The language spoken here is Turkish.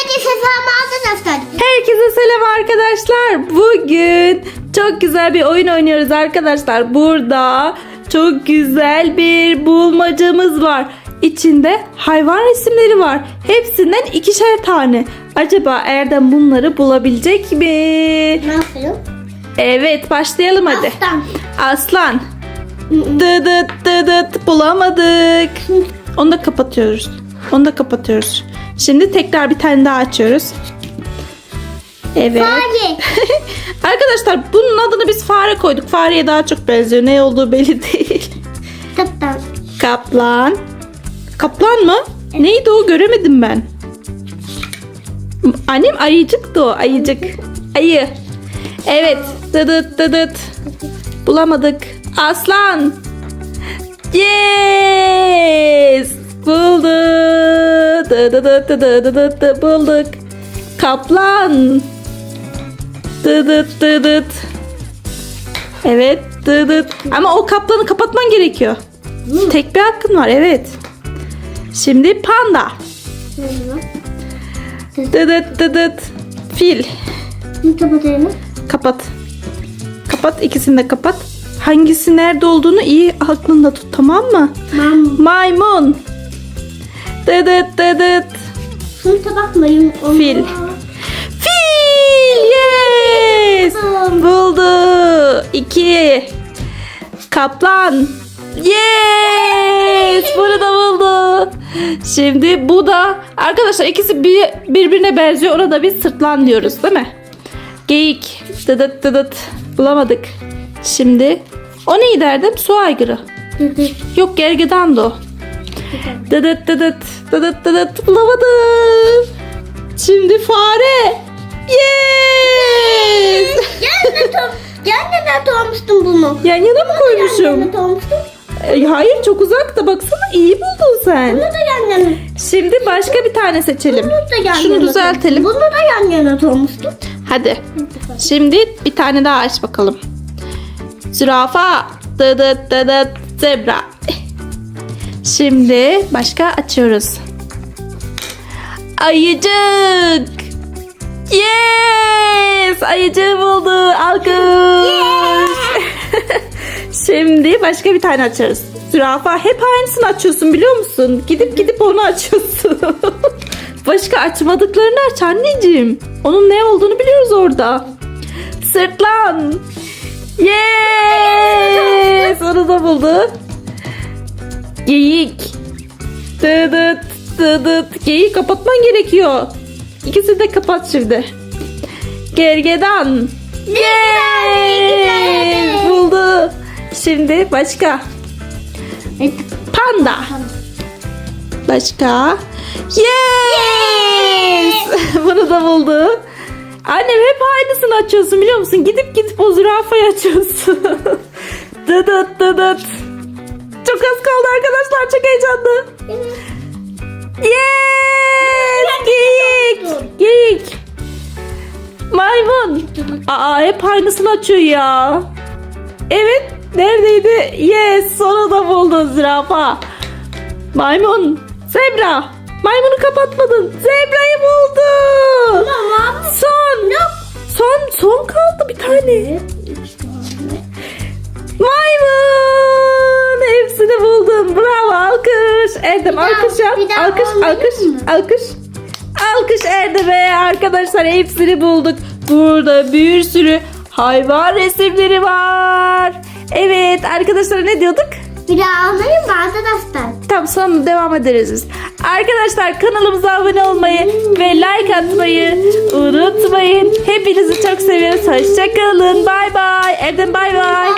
Herkese selam arkadaşlar. Herkese selam arkadaşlar. Bugün çok güzel bir oyun oynuyoruz arkadaşlar. Burada çok güzel bir bulmacamız var. İçinde hayvan resimleri var. Hepsinden ikişer tane. Acaba Erdem bunları bulabilecek mi? Ne? Evet başlayalım hadi. Aslan. Aslan. Dıdıt dıdıt bulamadık. Onu da kapatıyoruz. Onu da kapatıyoruz. Şimdi tekrar bir tane daha açıyoruz. Evet. Fare. Arkadaşlar bunun adını biz fare koyduk. Fareye daha çok benziyor. Ne olduğu belli değil. Kaptan. Kaplan. Kaplan mı? Neydi o? Göremedim ben. Annem ayıcıktı o. Ayıcık. Ayı. Evet. Dıdıt dıdıt. Bulamadık. Aslan. Yes. Bulduk. Dıdıdıt dıdıdıt dıdıt. Bulduk. Kaplan. Dıdıt dıdıt. Evet. Dıdıt. Ama o kaplanı kapatman gerekiyor. Tek bir hakkın var evet. Şimdi panda. Dıdıt dıdıt. Fil. Ne kapatıyorum? Kapat. Kapat ikisini de kapat. Hangisi nerede olduğunu iyi aklında tut tamam mı? Ben Maymun. Dıdıt dıdıt. şunu bakmayın. Fil. Fil. Yes. Buldu. İki. Kaplan. Yes. Bunu da buldu. Şimdi bu da arkadaşlar ikisi bir, birbirine benziyor. Ona da biz sırtlan diyoruz değil mi? Geyik. Dıdıt dıdıt. Bulamadık. Şimdi o neydi Erdem? Su aygırı. Yok gergedan da o. Dıdıt dıdıt dıdıt dıdıt bulamadım. Şimdi fare. Yes. Gel de Gel de doğmuştum bunu. Yan yana mı koymuşum? Yan. E, Hayır çok uzakta baksana iyi buldun sen. Bunu da yan yana. Şimdi başka bir tane seçelim. Bunu da yan Şunu yana. düzeltelim. Bunu da yan yana doğmuştum. Hadi. Şimdi bir tane daha aç bakalım. Zürafa. Dıdıt dıdıt zebra. Şimdi başka açıyoruz. Ayıcık. Yes! Ayıcığı buldu. Alkış. Şimdi başka bir tane açarız. Zürafa hep aynısını açıyorsun biliyor musun? Gidip gidip onu açıyorsun. başka açmadıklarını aç anneciğim. Onun ne olduğunu biliyoruz orada. Sırtlan. Yes! Onu dıdıt. Geyiği kapatman gerekiyor. İkisini de kapat şimdi. Gergedan. Yes! Buldu. Şimdi başka. Panda. Başka. Yes! Bunu da buldu. Annem hep aynısını açıyorsun biliyor musun? Gidip gidip o zürafayı açıyorsun. dıdıt dıdıt. Çok az kaldı arkadaşlar. Çok heyecanlı. Yes! Geyik. Geyik. Maymun. Aa hep aynısını açıyor ya. Evet. Neredeydi? Yes. Sonunda buldun zürafa. Maymun. Zebra. Maymunu kapatmadın. Zebrayı buldun. Tamam. Son. Son. Son kaldı bir tane. Maymun. Erdem alkış yap. bir daha Alkış. olmayı Alkış. mı? Alkış. Alkış Erdem'e. Arkadaşlar hepsini bulduk. Burada bir sürü hayvan resimleri var. Evet arkadaşlar ne diyorduk? Bir daha almayın mı arkadaşlar? Tam sonra devam ederiz biz. Arkadaşlar kanalımıza abone olmayı ve like atmayı unutmayın. Hepinizi çok seviyoruz. Hoşçakalın. Bay bay. Erdem bay bay.